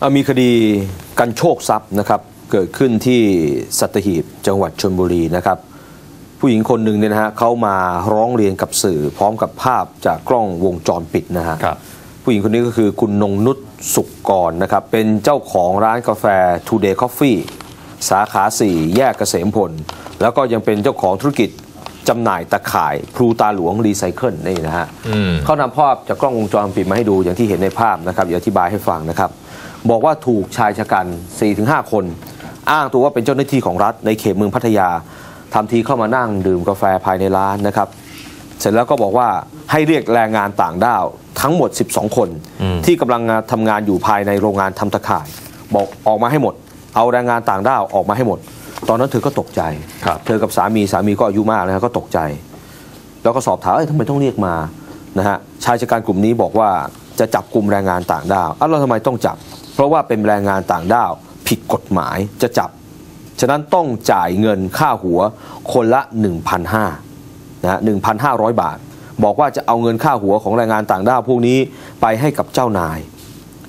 อะมีคดีกันโชคทรัพย์นะครับเกิดขึ้นที่สัตหีบจังหวัดชลบุรีนะครับ ผู้หญิงคนหนึ่งเนี่ยนะฮะเขามาร้องเรียนกับสื่อพร้อมกับภาพจากกล้องวงจรปิดนะฮะครับผู้หญิงคนนี้ก็คือคุณนงนุชสุกกรนะครับ เป็นเจ้าของร้านกาแฟ Today Coffee สาขา 4 แยกเกษมพล แล้วก็ยังเป็นเจ้าของธุรกิจ จำหน่ายตะข่ายพลูตาหลวงรีไซเคิลนี่นะฮะอืมเขานำภาพจากกล้องวงจรปิดมาให้ดูอย่างที่เห็นในภาพนะครับเดี๋ยวอธิบายให้ฟังนะครับ บอกว่าถูกชายชะกัน 4-5 คน อ้างตัวว่าเป็นเจ้าหน้าที่ของรัฐในเขตเมืองพัทยาทำทีเข้ามานั่งดื่มกาแฟภายในร้านนะครับ เสร็จแล้วก็บอกว่าให้เรียกแรงงานต่างด้าวทั้งหมด 12 คนอืมที่กำลังทำงานอยู่ภายในโรงงานทำตะข่าย บอกออกมาให้หมด เอาแรงงานต่างด้าวออกมาให้หมด ตอนนั้นเธอก็ตกใจครับเธอกับสามีสามีก็อายุมากนะฮะก็ตกใจ แล้วก็สอบถามเอ้ยทำไมต้องเรียกมานะฮะชายชะกันกลุ่มนี้บอกว่าจะจับกลุ่มแรงงานต่างด้าวอ้าวแล้วทำไมต้องจับ เพราะว่าเป็นแรงงานต่างด้าว ผิดกฎหมายจะจับ ฉะนั้นต้องจ่ายเงินค่าหัวคนละ 1,500นะฮะ1,500 บาท บอกว่าจะเอาเงินค่าหัวของแรงงานต่างด้าวพวกนี้ไปให้กับเจ้านาย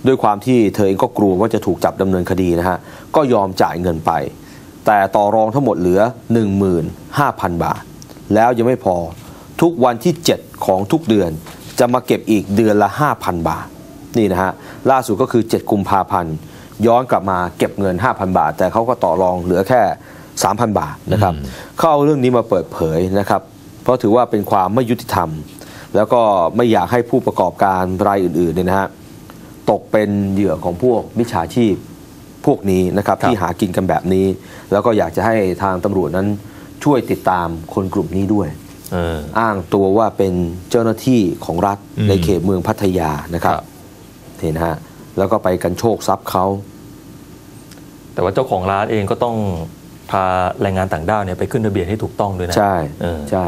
ด้วยความที่เธอเองก็กลัวว่าจะถูกจับดำเนินคดีนะฮะก็ยอมจ่ายเงินไป แต่ต่อรองทั้งหมดเหลือ 15,000 บาท แล้วยังไม่พอทุกวันที่ 7 ของทุกเดือน จะมาเก็บอีกเดือนละ 5,000 บาท นี่นะฮะล่าสุดก็คือ 7 กุมภาพันธ์ย้อนกลับมาเก็บเงิน 5,000 บาท แต่เขาก็ต่อรองเหลือแค่ 3,000 บาทนะครับเขาเอาเรื่องนี้มาเปิดเผยนะครับเพราะถือว่าเป็นความไม่ยุติธรรม แล้วก็ไม่อยากให้ผู้ประกอบการรายอื่นๆเนี่ยนะฮะตกเป็นเหยื่อของพวกมิจฉาชีพ พวกนี้นะครับครับที่หากินกันแบบนี้ แล้วก็อยากจะให้ทางตำรวจนั้นช่วยติดตามคนกลุ่มนี้ด้วยเอออ้างตัวว่าเป็นเจ้าหน้าที่ของรัฐอืมในเขตเมืองพัทยานะครับครับเห็นนะฮะแล้วก็ไปกันโชคทรัพย์เขาแต่ว่าเจ้าของร้านเองก็ต้องพาแรงงานต่างด้าวเนี่ยไปขึ้นทะเบียนให้ถูกต้องด้วยนะใช่เออใช่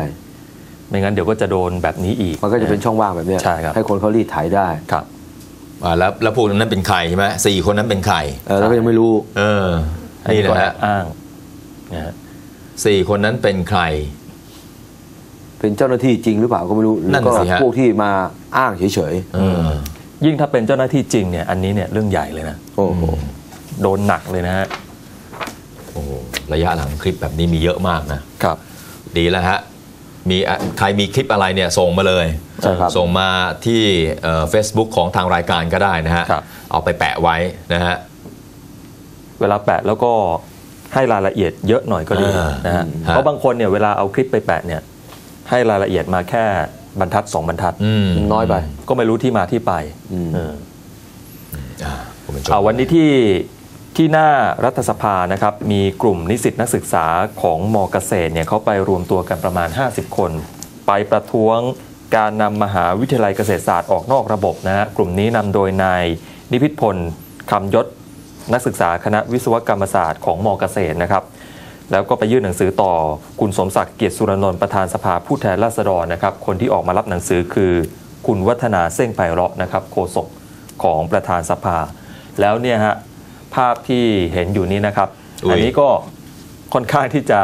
ไม่งั้นเดี๋ยวก็จะโดนแบบนี้อีก มันก็จะเป็นช่องว่างแบบเนี้ยใช่ครับให้คนเขารีดไถได้ครับ อ่าแล้วแล้วพวกนั้นเป็นใครใช่ไหมสี่คนนั้นเป็นใครเออแล้วก็ยังไม่รู้ เอออันนี้นี่ก็นะแอฮะบอ้างนะฮะสี่คนนั้นเป็นใคร เป็นเจ้าหน้าที่จริงหรือเปล่าก็ไม่รู้หรืนั่อนก็สิฮะพวกที่มาอ้างเฉยเออยิ่งถ้าเป็นเจ้าหน้าที่จริงเนี่ยอันนี้เนี่ยเรื่องใหญ่เลยนะๆโอ้โหโดนหนักเลยนะฮะโอ้โหระยะหลังคลิปแบบนี้มีเยอะมากนะครับ ดีแล้วฮะ มีอะใครมีคลิปอะไรเนี่ยส่งมาเลย ใช่ครับส่งมาที่เฟซบุ๊กของทางรายการก็ได้นะฮะ ครับ เอาไปแปะไว้นะฮะ เวลาแปะแล้วก็ให้รายละเอียดเยอะหน่อยก็ดีอ่านนะฮะฮะ เพราะบางคนเนี่ยเวลาเอาคลิปไปแปะเนี่ยให้รายละเอียดมาแค่บรรทัดสองบรรทัด อืมน้อยไป ก็ไม่รู้ที่มาที่ไปอืม เอออ่าผมเป็นโจรอ่าวันนี้ที่ ที่หน้ารัฐสภานะครับมีกลุ่มนิสิตนักศึกษาของมเกษตรเนี่ยเขาไปรวมตัวกันประมาณ 50 คน ไปประท้วงการนำมหาวิทยาลัยเกษตรศาสตร์ออกนอกระบบนะฮะกลุ่มนี้นำโดยนายนิพิษพลคำยศนักศึกษาคณะวิศวกรรมศาสตร์ของมเกษตรนะครับแล้วก็ไปยื่นหนังสือต่อคุณสมศักดิ์เกียรติสุรนนท์ประธานสภาผู้แทนราษฎรนะครับคนที่ออกมารับหนังสือคือ คุณวัฒนาเส้งไพเราะนะครับโฆษกของประธานสภา แล้วเนี่ยฮะ ภาพที่เห็นอยู่นี้นะครับอุ๊ยอันนี้ก็ค่อนข้างที่จะ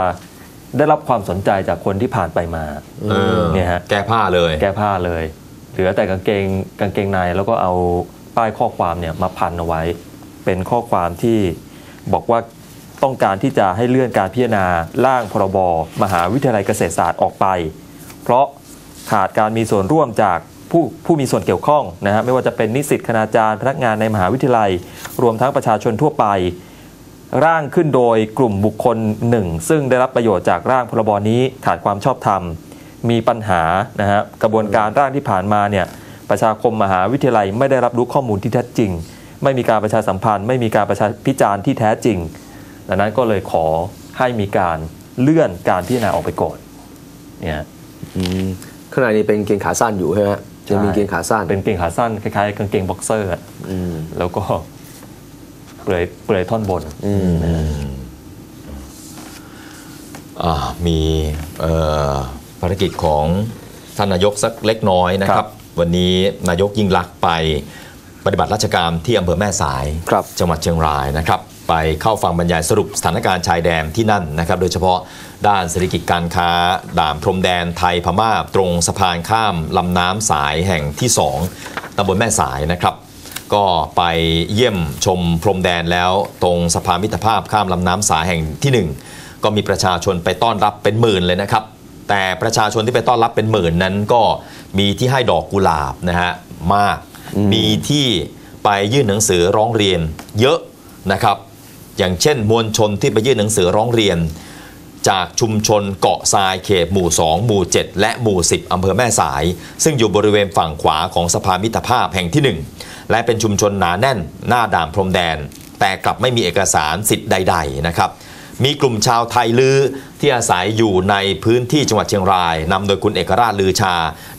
ได้รับความสนใจจากคนที่ผ่านไปมาเออเนี่ยฮะแก้ผ้าเลย แก้ผ้าเลย เหลือแต่กางเกงกางเกงในแล้วก็เอาป้ายข้อความเนี่ยมาพันเอาไว้ เป็นข้อความที่บอกว่าต้องการที่จะให้เลื่อนการพิจารณาร่างพรบมหาวิทยาลัยเกษตรศาสตร์ออกไป เพราะขาดการมีส่วนร่วมจาก ผู้ผู้มีส่วนเกี่ยวข้องนะฮะไม่ว่าจะเป็นนิสิตคณาจารย์ พนักงานในมหาวิทยาลัย รวมทั้งประชาชนทั่วไป ร่างขึ้นโดยกลุ่มบุคคลหนึ่งซึ่งได้รับประโยชน์จากร่างพรบนี้ขาดความชอบธรรม มีปัญหานะฮะกระบวนการร่างที่ผ่านมาเนี่ยประชาคมมหาวิทยาลัยไม่ได้รับรู้ข้อมูลที่แท้จริง ไม่มีการประชาสัมพันธ์ ไม่มีการประชาพิจารณ์ที่แท้จริงดังนั้นก็เลยขอให้มีการเลื่อนการพิจารณาออกไปก่อนเนี่ยข้างในนี้เป็นกางเกงขาสั้นอยู่ใช่ไหม จะมีกางเกงขาสั้น เป็นกางเกงขาสั้นคล้ายๆกางเกงบ็อกเซอร์อะอืมแล้วก็เปลือยเปลือยท่อนบนอืมอ่ามีเอ่อภารกิจของท่านนายกสักเล็กน้อยนะคครัรับบวันนี้นายกยิ่งลักษณ์ไปปฏิบัติราชการที่อำเภอแม่สายครับจังหวัดเชียงรายนะครับ ไปเข้าฟังบรรยายสรุปสถานการณ์ชายแดนที่นั่นนะครับ โดยเฉพาะด้านเศรษฐกิจการค้า ด่านพรมแดนไทยพม่าตรงสะพานข้ามลำน้ำสายแห่งที่ 2ตำบลแม่สายนะครับ ก็ไปเยี่ยมชมพรมแดนแล้วตรงสะพานมิตรภาพข้ามลำน้ำสาแห่งที่หนึ่งก็มีประชาชนไปต้อนรับเป็นหมื่นเลยนะครับ แต่ประชาชนที่ไปต้อนรับเป็นหมื่นนั้นก็มีที่ให้ดอกกุหลาบนะฮะมากมีที่ไปยื่นหนังสือร้องเรียนเยอะนะครับ อย่างเช่น มวลชนที่ไปยื่นหนังสือร้องเรียน จากชุมชนเกาะทรายเขตหมู่ 2 หมู่ 7 และหมู่ 10 อำเภอแม่สาย ซึ่งอยู่บริเวณฝั่งขวาของสะพานมิตรภาพแห่งที่ 1 และเป็นชุมชนหนาแน่น หน้าด่านพรมแดน แต่กลับไม่มีเอกสารสิทธิ์ใด ๆ นะครับมีกลุ่มชาวไทยลือที่อาศัยอยู่ในพื้นที่จังหวัดเชียงรายนำโดยคุณเอกราชลือชา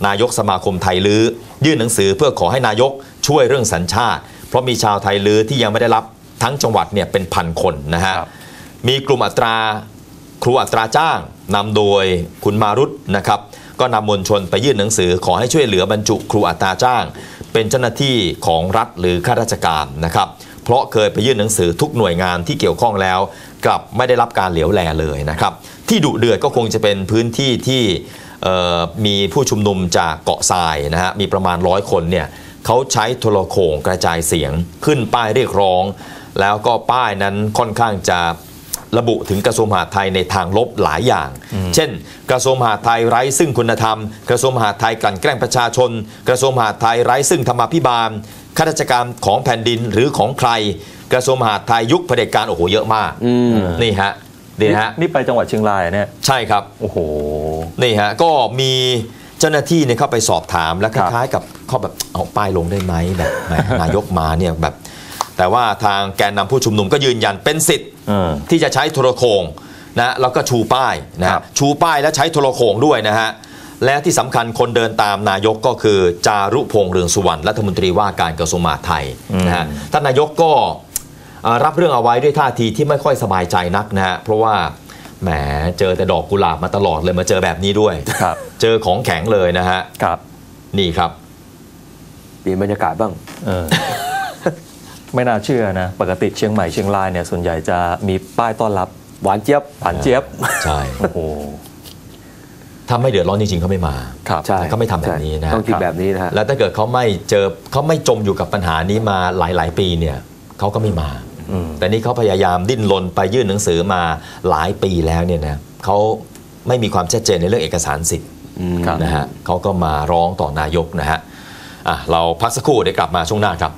นายกสมาคมไทยลือ ยื่นหนังสือเพื่อขอให้นายกช่วยเรื่องสัญชาติ เพราะมีชาวไทยลือที่ยังไม่ได้รับ ทั้งจังหวัดเนี่ยเป็นพันคนนะฮะครับมีกลุ่มอัตราครูอัตราจ้างนำโดยคุณมารุตนะครับก็นำมวลชนไปยื่นหนังสือขอให้ช่วยเหลือบรรจุครูอัตราจ้าง เป็นเจ้าหน้าที่ของรัฐหรือข้าราชการนะครับ เพราะเคยไปยื่นหนังสือทุกหน่วยงานที่เกี่ยวข้องแล้ว กลับไม่ได้รับการเหลียวแลเลยนะครับ ที่ดุเดือดก็คงจะเป็นพื้นที่ที่เอ่อมีผู้ชุมนุมจากเกาะทรายนะฮะมีประมาณร้อยคนเนี่ยเขาใช้โทรโขงกระจายเสียงขึ้นป้ายเรียกร้อง แล้วก็ป้ายนั้นค่อนข้างจะระบุถึงกระทรวงมหาดไทยในทางลบหลายอย่าง เช่น กระทรวงมหาดไทยไร้ซึ่งคุณธรรม กระทรวงมหาดไทยกลั่นแกล้งประชาชน กระทรวงมหาดไทยไร้ซึ่งธรรมาภิบาลข้าราชการของแผ่นดินหรือของใคร กระทรวงมหาดไทยยุคเผด็จการโอ้โหเยอะมากอืมนี่ฮะนี่ฮะนี่ไปจังหวัดเชียงรายเนี่ยใช่ครับโอ้โหนี่ฮะก็มีเจ้าหน้าที่เนี่ยเข้าไปสอบถามแล้วคครับล้ายๆกับเขาแบบเอาป้ายลงได้ไหมแบบแหมนายกมาเนี่ยแบบ แต่ว่าทางแกนนำผู้ชุมนุมก็ยืนยันเป็นสิทธิ์เออที่จะใช้โทรโขงนะแล้วก็ชูป้ายนะครับชูป้ายและใช้โทรโขงด้วยนะฮะและที่สำคัญคนเดินตามนายกก็คือจารุพงษ์เรืองสุวรรณรัฐมนตรีว่าการกระทรวงมหาดไทยนะฮะท่านนายกก็เอ่อรับเรื่องเอาไว้ด้วยท่าทีที่ไม่ค่อยสบายใจนักนะฮะเพราะว่าแหมเจอแต่ดอกกุหลาบมาตลอดเลยมาเจอแบบนี้ด้วยครับ เจอของแข็งเลยนะฮะครับ นี่ครับเปลี่ยนบรรยากาศบ้างเออ ไม่น่าเชื่อนะ ปกติเชียงใหม่เชียงรายเนี่ยส่วนใหญ่จะมีป้ายต้อนรับหวานเจี๊ยบผ่านเจี๊ยบใช่โอ้โหถ้าไม่เดือดร้อนจริงๆเขาไม่มาครับใช่เขาไม่ทำแบบนี้นะฮะต้องคิดแบบนี้นะฮะแล้วถ้าเกิดเขาไม่เจอเขาไม่จมอยู่กับปัญหานี้มาหลาย ๆ ปีเนี่ยเขาก็ไม่มาอืมแต่นี่เขาพยายามดิ้นรนไปยื่นหนังสือมาหลายปีแล้วเนี่ยนะเขาไม่มีความชัดเจนในเรื่องเอกสารสิทธิ์ครับนะฮะเขาก็มาร้องต่อนายกนะฮะอะเราพักสักครู่เดี๋ยวกลับมาช่วงหน้าครับ